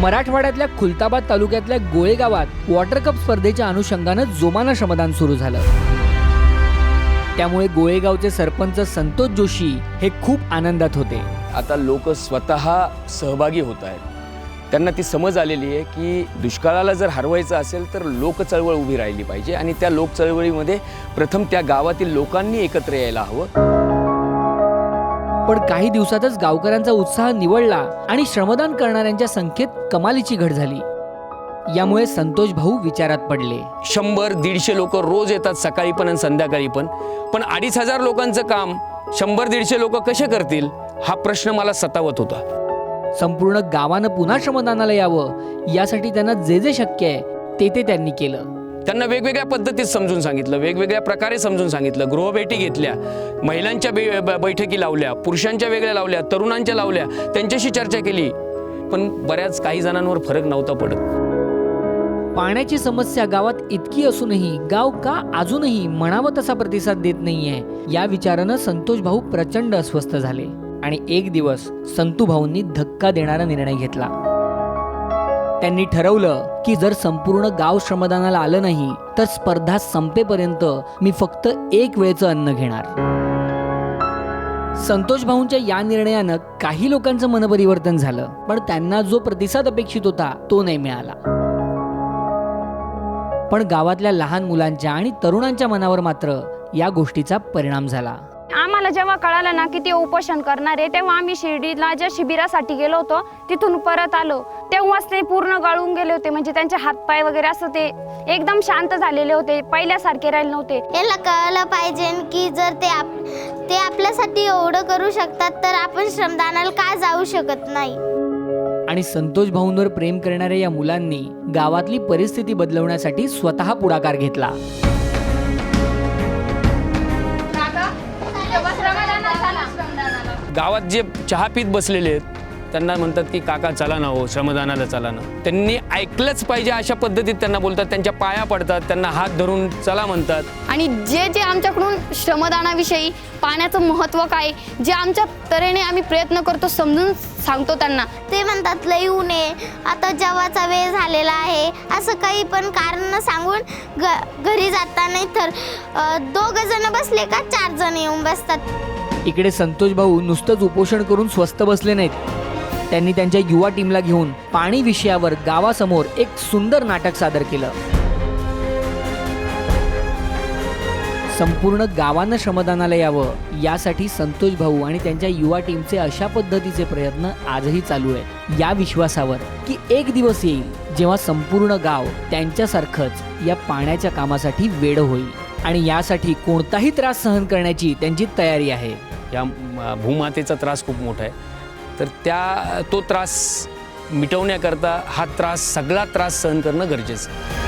मराठवाड्यातल्या खुलताबाद तालुक्यातल्या गोळे गावात वॉटर कप स्पर्धेच्या अनुषंगानं जोमानं श्रमदान सुरू झालं. त्यामुळे गोळेगावचे सरपंच संतोष जोशी हे खूप आनंदात होते. आता लोक स्वतः सहभागी होत आहेत. त्यांना ती समज आलेली आहे की दुष्काळाला जर हरवायचं असेल तर लोक चळवळ उभी राहिली पाहिजे आणि त्या लोक चळवळीमध्ये प्रथम त्या गावातील लोकांनी एकत्र यायला हवं. पण काही दिवसातच गावकऱ्यांचा उत्साह निवळला आणि श्रमदान करणाऱ्यांच्या संख्येत कमालीची घट झाली. यामुळे संतोष भाऊ विचारात पडले. शंभर दीडशे लोक रोज येतात सकाळी पण आणि संध्याकाळी पण. पण अडीच हजार लोकांचं काम शंभर दीडशे लोक कसे करतील? हा प्रश्न मला सतावत होता. संपूर्ण गावानं पुन्हा श्रमदानाला यावं यासाठी त्यांना जे जे शक्य आहे ते ते त्यांनी केलं. त्यांना वेगवेगळ्या पद्धतीत समजून सांगितलं वेगवेगळ्या प्रकारे समजून सांगितलं. गृहभेटी घेतल्या महिलांच्या बे बैठकी लावल्या पुरुषांच्या वेगळ्या लावल्या तरुणांच्या लावल्या त्यांच्याशी चर्चा केली. पण बऱ्याच काही जणांवर फरक नव्हता पडत. पाण्याची समस्या गावात इतकी असूनही गाव का अजूनही म्हणावं तसा प्रतिसाद देत नाहीये या विचारानं संतोष भाऊ प्रचंड अस्वस्थ झाले. आणि एक दिवस संतू भाऊंनी धक्का देणारा निर्णय घेतला. त्यांनी ठरवलं की जर संपूर्ण गाव श्रमदानाला आलं नाही तर स्पर्धा संपेपर्यंत मी फक्त एक वेळचं अन्न घेणार. संतोष भाऊंच्या या निर्णयानं काही लोकांचं मनपरिवर्तन झालं पण त्यांना जो प्रतिसाद अपेक्षित होता तो नाही मिळाला. पण गावातल्या लहान मुलांच्या आणि तरुणांच्या मनावर मात्र या गोष्टीचा परिणाम झाला. आम्हाला जेव्हा कळालं ना की ते उपोषण करणार आहे तेव्हा आम्ही शिर्डीला ज्या शिबिरासाठी गेलो होतो तिथून परत आलो. तेव्हाच ते पूर्ण गळून गेले होते म्हणजे त्यांचे हातपाय वगैरे असं ते एकदम शांत झालेले होते पहिल्यासारखे राहिले नव्हते. याला कळलं पाहिजे की जर ते आप ते आपल्यासाठी एवढं करू शकतात तर आपण श्रमदानाला का जाऊ शकत नाही? आणि संतोष भाऊंवर प्रेम करणाऱ्या या मुलांनी गावातली परिस्थिती बदलवण्यासाठी स्वतः पुढाकार घेतला. गावात जे चहा पीत बसलेले आहेत त्यांना म्हणतात की काका चला ना हो श्रमदानाला चला ना. त्यांनी ऐकलंच पाहिजे अशा पद्धतीत त्यांना बोलतात त्यांच्या पाया पडतात त्यांना हात धरून चला म्हणतात. आणि जे जे आमच्याकडून श्रमदानाविषयी पाण्याचं महत्त्व काय जे आमच्या तऱ्हेने आम्ही प्रयत्न करतो समजून सांगतो त्यांना. ते म्हणतात लई ऊन आहे. आता जेवाचा वेळ झालेला आहे. असं काही पण कारण सांगून ग घरी जाता नाही तर दोघ जण बसले का? चार जण येऊन बसतात. इकडे संतोष भाऊ नुसतंच उपोषण करून स्वस्त बसले नाहीत. त्यांनी त्यांच्या युवा टीमला घेऊन पाणी विषयावर गावासमोर एक सुंदर नाटक सादर केलं. संपूर्ण गावानं श्रमदानाला यावं यासाठी संतोष भाऊ आणि त्यांच्या युवा टीमचे अशा पद्धतीचे प्रयत्न आजही चालू आहेत. या विश्वासावर की एक दिवस येईल जेव्हा संपूर्ण गाव त्यांच्यासारखंच या पाण्याच्या कामासाठी वेड होईल आणि यासाठी कोणताही त्रास सहन करण्याची त्यांची तयारी आहे. या भूमातेचा त्रास खूप मोठा आहे. तर त्या तो त्रास मिटवण्याकरता हा त्रास सगळा त्रास सहन करणं गरजेचं आहे.